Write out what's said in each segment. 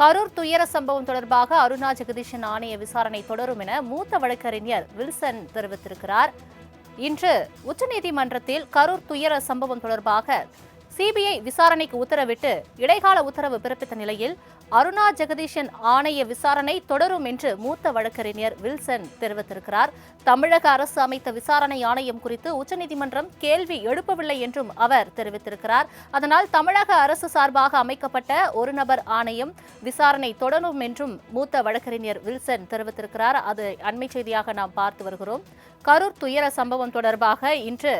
கரூர் துயர சம்பவம் தொடர்பாக அருணா ஜெகதீஷன் ஆணைய விசாரணை தொடரும் என மூத்த வழக்கறிஞர் வில்சன் தெரிவித்திருக்கிறார். இன்று உச்சநீதிமன்றத்தில் கரூர் துயர சம்பவம் தொடர்பாக சிபிஐ விசாரணைக்கு உத்தரவிட்டு இடைக்கால உத்தரவு பிறப்பித்த நிலையில் அருணா ஜெகதீஷன் ஆணைய விசாரணை தொடரும் என்று மூத்த வழக்கறிஞர் வில்சன் தெரிவித்திருக்கிறார். தமிழக அரசு அமைத்த விசாரணை ஆணையம் குறித்து உச்சநீதிமன்றம் கேள்வி எழுப்பவில்லை என்றும் அவர் தெரிவித்திருக்கிறார். அதனால் தமிழக அரசு சார்பாக அமைக்கப்பட்ட ஒரு நபர் ஆணையம் விசாரணை தொடரும் என்றும் மூத்த வழக்கறிஞர் வில்சன் தெரிவித்திருக்கிறார். அது அண்மை செய்தியாக நாம் பார்த்து வருகிறோம். கரூர் துயர சம்பவம் தொடர்பாக இன்று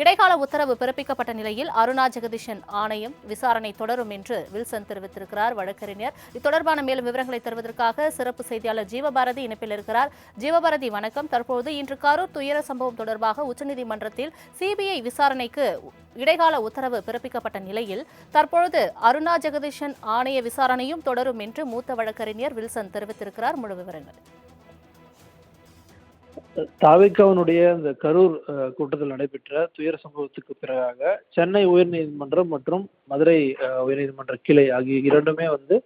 இடைக்கால உத்தரவு பிறப்பிக்கப்பட்ட நிலையில் அருணா ஜெகதீஷன் ஆணையம் விசாரணை தொடரும் என்று வில்சன் தெரிவித்திருக்கிறார் வழக்கறிஞர். இத்தொடர்பான மேலும் விவரங்களை தருவதற்காக சிறப்பு செய்தியாளர் ஜீவபாரதி இணைப்பில் இருக்கிறார். ஜீவபாரதி வணக்கம். தற்போது இன்று கரூர் துயர சம்பவம் தொடர்பாக உச்சநீதிமன்றத்தில் சிபிஐ விசாரணைக்கு இடைக்கால உத்தரவு பிறப்பிக்கப்பட்ட நிலையில் தற்பொழுது அருணா ஜெகதீஷன் ஆணைய விசாரணையும் தொடரும் என்று மூத்த வழக்கறிஞர் வில்சன் தெரிவித்திருக்கிறார். முழு விவரங்கள் தாவேக்காவினுடைய அந்த கரூர் கூட்டத்தில் நடைபெற்ற துயர சம்பவத்துக்கு பிறகாக சென்னை உயர்நீதிமன்றம் மற்றும் மதுரை உயர்நீதிமன்ற கிளை ஆகிய இரண்டுமே வந்து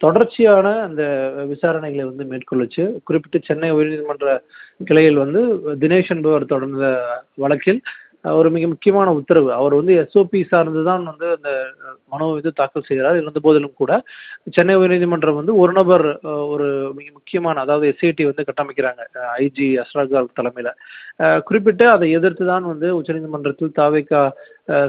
தொடர்ச்சியான அந்த விசாரணைகளை வந்து மேற்கொள்ளுச்சு. குறிப்பிட்டு சென்னை உயர்நீதிமன்ற கிளையில் வந்து தினேஷ் என்பவர் தொடர்ந்த வழக்கில் ஒரு மிக முக்கியமான உத்தரவு. அவர் வந்து எஸ்ஓபி சார்ந்து தான் வந்து அந்த அஹ், மனுவை வந்து தாக்கல் செய்கிறார். இருந்த போதிலும் கூட சென்னை உயர்நீதிமன்றம் வந்து ஒரு நபர் அஹ், ஒரு மிக முக்கியமான அதாவது எஸ்ஐடி வந்து கட்டமைக்கிறாங்க. ஐஜி அஸ்ராக் தலைமையில். குறிப்பிட்டு அதை எதிர்த்து தான் வந்து உச்சநீதிமன்றத்தில் தாவேக்கா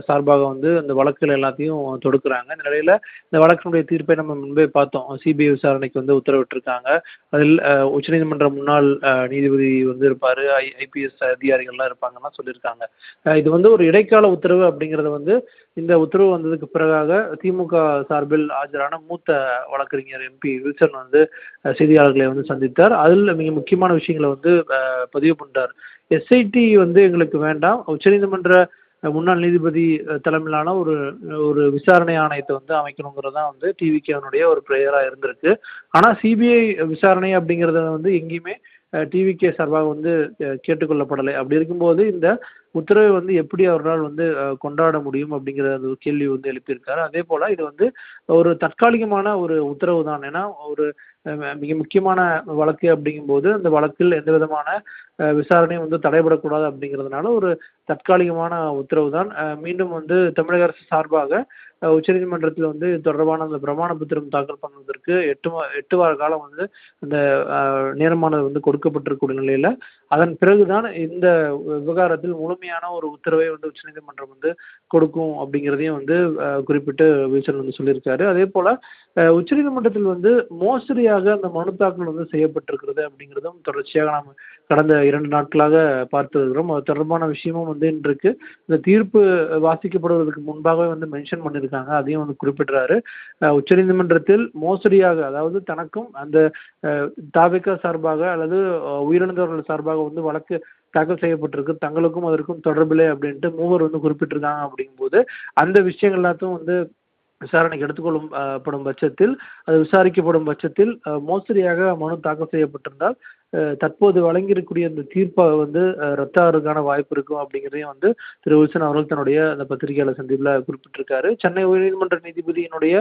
சார்பாக வந்து அந்த வழக்குகள் எல்லாத்தையும் தொடுக்கிறாங்க. இந்த நிலையில் இந்த வழக்கினுடைய தீர்ப்பை நம்ம முன்பே பார்த்தோம். சிபிஐ விசாரணைக்கு வந்து உத்தரவிட்டிருக்காங்க. அதில் உச்சநீதிமன்ற முன்னாள் நீதிபதி வந்து இருப்பார். ஐ ஐபிஎஸ் அதிகாரிகள்லாம் இருப்பாங்கன்னா சொல்லியிருக்காங்க. இது வந்து ஒரு இடைக்கால உத்தரவு அப்படிங்கிறத வந்து இந்த உத்தரவு வந்ததுக்கு பிறகாக திமுக சார்பில் ஆஜரான மூத்த வழக்கறிஞர் எம்பி வில்சன் வந்து செய்தியாளர்களை வந்து சந்தித்தார். அதில் மிக முக்கியமான விஷயங்களை வந்து பதிவு பண்ணிட்டார். எஸ்ஐடி வந்து எங்களுக்கு வேண்டாம். உச்சநீதிமன்ற முன்னாள் நீதிபதி தலைமையிலான ஒரு ஒரு விசாரணை ஆணையத்தை வந்து அமைக்கணுங்கிறது தான் வந்து டிவிகேனுடைய ஒரு ப்ரேயராக இருந்திருக்கு. ஆனால் சிபிஐ விசாரணை அப்படிங்கிறத வந்து எங்கேயுமே டிவிகே சார்பாக வந்து கேட்டுக்கொள்ளப்படலை. அப்படி இருக்கும்போது இந்த உத்தரவை வந்து எப்படி அவரால் வந்து கொண்டாட முடியும் அப்படிங்கிற அந்த ஒரு கேள்வி வந்து எழுப்பியிருக்காரு. அதே போல் இது வந்து ஒரு தற்காலிகமான ஒரு உத்தரவு தான். ஏன்னா ஒரு மிக முக்கியமான வழக்கு அப்படிங்கும்போது அந்த வழக்கில் எந்த விதமான விசாரணையும் வந்து தடைபடக்கூடாது அப்படிங்கிறதுனால ஒரு தற்காலிகமான உத்தரவு தான். மீண்டும் வந்து தமிழக அரசு சார்பாக உச்சநீதிமன்றத்தில் வந்து இது தொடர்பான அந்த பிரமாண பத்திரம் தாக்கல் பண்ணுவதற்கு எட்டு எட்டு வார காலம் வந்து அந்த நேரமானது வந்து கொடுக்கப்பட்டிருக்கூடிய நிலையில் அதன் பிறகுதான் இந்த விவகாரத்தில் முழுமையான ஒரு உத்தரவை வந்து உச்சநீதிமன்றம் வந்து கொடுக்கும் அப்படிங்கிறதையும் வந்து குறிப்பிட்டு வில்சன் வந்து சொல்லியிருக்காரு. அதே போல் உச்சநீதிமன்றத்தில் வந்து மோசடியாக அந்த மனு தாக்கல் வந்து செய்யப்பட்டிருக்கிறது அப்படிங்கிறதும் தொடர்ச்சியாக நாம் கடந்த இரண்டு நாட்களாக பார்த்து வருகிறோம் அது தொடர்பான விஷயமும் வந்து இன்றைக்கு இந்த தீர்ப்பு வாசிக்கப்படுவதற்கு முன்பாகவே வந்து மென்ஷன் பண்ணியிருக்காங்க. அதையும் வந்து குறிப்பிடுறாரு. உச்சநீதிமன்றத்தில் மோசடியாக அதாவது தனக்கும் அந்த தாவிக்கா சார்பாக அல்லது உயிரிழந்தவர்கள் சார்பாக வந்து வழக்கு தாக்கல் செய்யப்பட்டிருக்கு. தங்களுக்கும் அதற்கும் தொடர்பில்லை அப்படின்ட்டு மூவர் வந்து குறிப்பிட்டிருக்காங்க அப்படிங்கும்போது அந்த விஷயங்கள் எல்லாத்தையும் வந்து விசாரணைக்கு எடுத்துக்கொள்ளும் படும் பட்சத்தில் அது விசாரிக்கப்படும் பட்சத்தில் மோசடியாக மனு தாக்கல் செய்யப்பட்டிருந்தால் தற்போது வழங்கியிருக்கக்கூடிய இந்த தீர்ப்பை வந்து அஹ், ரத்தாகிறதுக்கான வாய்ப்பு இருக்கும் அப்படிங்கிறதையும் வந்து திரு. வில்சன் அவர்கள் தன்னுடைய அந்த பத்திரிகையாளர் சந்திப்பில் குறிப்பிட்டிருக்காரு. சென்னை உயர்நீதிமன்ற நீதிபதியினுடைய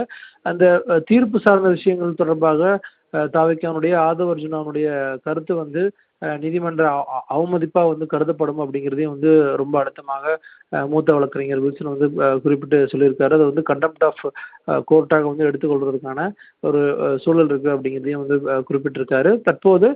அந்த தீர்ப்பு சார்ந்த விஷயங்கள் தொடர்பாக தாவிக்கானுடைய ஆதவ அர்ஜுனாவுடைய கருத்து வந்து நீதிமன்ற அவமதிப்பாக வந்து கருதப்படும் அப்படிங்கிறதையும் வந்து ரொம்ப அழுத்தமாக மூத்த வழக்கறிஞர் வில்சன் வந்து குறிப்பிட்டு சொல்லியிருக்காரு. அது வந்து கண்டெம்ட் ஆஃப் கோர்ட்டாக வந்து எடுத்துக்கொள்வதற்கான ஒரு சூழல் இருக்குது அப்படிங்கிறதையும் வந்து குறிப்பிட்டிருக்காரு. தற்போது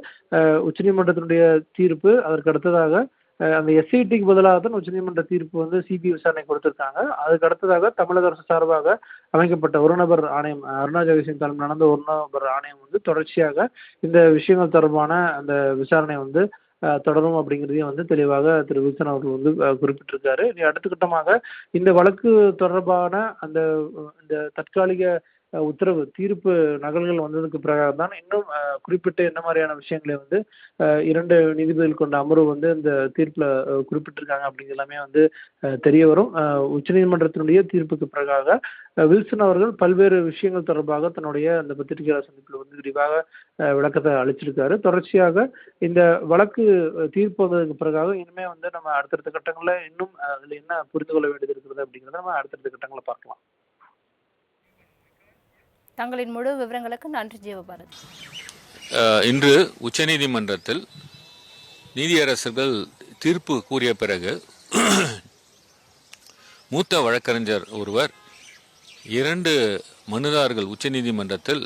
உச்சநீதிமன்றத்தினுடைய தீர்ப்பு அதற்கு அடுத்ததாக அந்த எஸ்ஐடிக்கு பதிலாக தான் உச்சநீதிமன்ற தீர்ப்பு வந்து சிபிஐ விசாரணை கொடுத்துருக்காங்க. அதுக்கு அடுத்ததாக தமிழக அரசு சார்பாக அமைக்கப்பட்ட ஒரு நபர் ஆணையம் அஹ், அருணா ஜெகதீசன் தலைமையில் நடந்த ஒரு நபர் ஆணையம் வந்து தொடர்ச்சியாக இந்த விஷயங்கள் தொடர்பான அந்த விசாரணை வந்து தொடரும் அப்படிங்கிறதையும் வந்து தெளிவாக திரு வில்சன் அவர்கள் வந்து குறிப்பிட்டிருக்காரு. இனி அடுத்த கட்டமாக இந்த வழக்கு தொடர்பான அந்த இந்த தற்காலிக உத்தரவு தீர்ப்பு நகல்கள் வந்ததுக்கு பிறகு தான் இன்னும் குறிப்பிட்டு குறிப்பிட்ட என்ன மாதிரியான விஷயங்களை வந்து இரண்டு நீதிபதிகள் கொண்ட அமர்வு வந்து இந்த தீர்ப்பில் குறிப்பிட்டிருக்காங்க அப்படிங்கிற எல்லாமே வந்து தெரிய வரும். உச்சநீதிமன்றத்தினுடைய தீர்ப்புக்கு பிறகாக வில்சன் அவர்கள் பல்வேறு விஷயங்கள் தொடர்பாக தன்னுடைய அந்த பத்திரிகையாளர் சந்திப்பில் வந்து விரிவாக விளக்கத்தை அளிச்சிருக்காரு. தொடர்ச்சியாக இந்த வழக்கு தீர்ப்பு வந்ததுக்கு பிறகாக இனிமே வந்து நம்ம அடுத்தடுத்த கட்டங்களில் இன்னும் அதில் என்ன புரிந்து கொள்ள வேண்டியது இருக்கிறது அப்படிங்கிறத நம்ம அடுத்தடுத்த கட்டங்களை பார்க்கலாம். தங்களின் முழு விவரங்களுக்கு நன்றி ஜீவபாரத் இன்று உச்சநீதிமன்றத்தில் நீதியரசர்கள் தீர்ப்பு கூறிய பிறகு மூத்த வழக்கறிஞர் ஒருவர் இரண்டு மனுதாரர்கள் உச்சநீதிமன்றத்தில்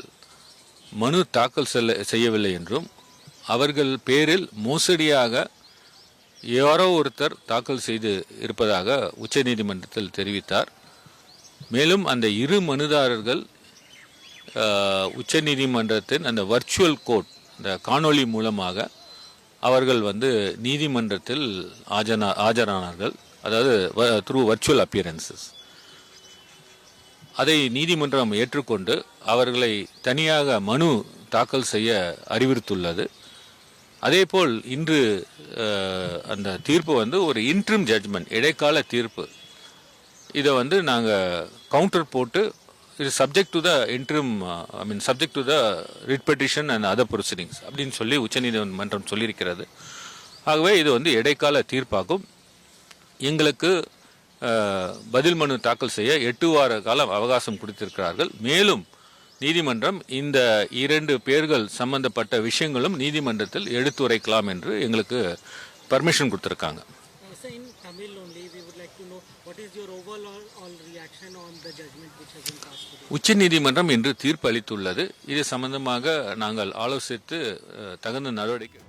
மனு தாக்கல் செல்ல செய்யவில்லை என்றும் அவர்கள் பேரில் மோசடியாக யாரோ ஒருத்தர் தாக்கல் செய்து இருப்பதாக உச்சநீதிமன்றத்தில் தெரிவித்தார். மேலும் அந்த இரு மனுதாரர்கள் உச்சநீதிமன்றத்தின் அந்த வர்ச்சுவல் கோர்ட் இந்த காணொளி மூலமாக அவர்கள் வந்து நீதிமன்றத்தில் ஆஜனா ஆஜரானார்கள். அதாவது த்ரூ வர்ச்சுவல் அப்பியரன்சஸ் அதை நீதிமன்றம் ஏற்றுக்கொண்டு அவர்களை தனியாக மனு தாக்கல் செய்ய அறிவுறுத்துள்ளது. அதேபோல் இன்று அந்த தீர்ப்பு வந்து ஒரு இன்ட்ரிம் ஜட்ஜ்மெண்ட் இடைக்கால தீர்ப்பு. இதை வந்து நாங்கள் கவுண்டர் போட்டு இது subject to the interim I mean subject to the writ petition and other proceedings அப்படின்னு சொல்லி உச்சநீதிமன்றம் சொல்லியிருக்கிறது. ஆகவே இது வந்து இடைக்கால தீர்ப்பாகும். எங்களுக்கு பதில் மனு தாக்கல் செய்ய எட்டு வார காலம் அவகாசம் கொடுத்திருக்கிறார்கள். மேலும் நீதிமன்றம் இந்த இரண்டு பேர்கள் சம்பந்தப்பட்ட விஷயங்களும் நீதிமன்றத்தில் எடுத்துரைக்கலாம் என்று எங்களுக்கு பர்மிஷன் கொடுத்துருக்காங்க. Uh, in Tamil only, we would like to know what is your overall all reaction on the judgment which has been passed today? உச்சநீதிமன்றம் இன்று தீர்ப்பு அளித்துள்ளது இது சம்பந்தமாக நாங்கள் ஆலோசித்து தகுந்த நடவடிக்கை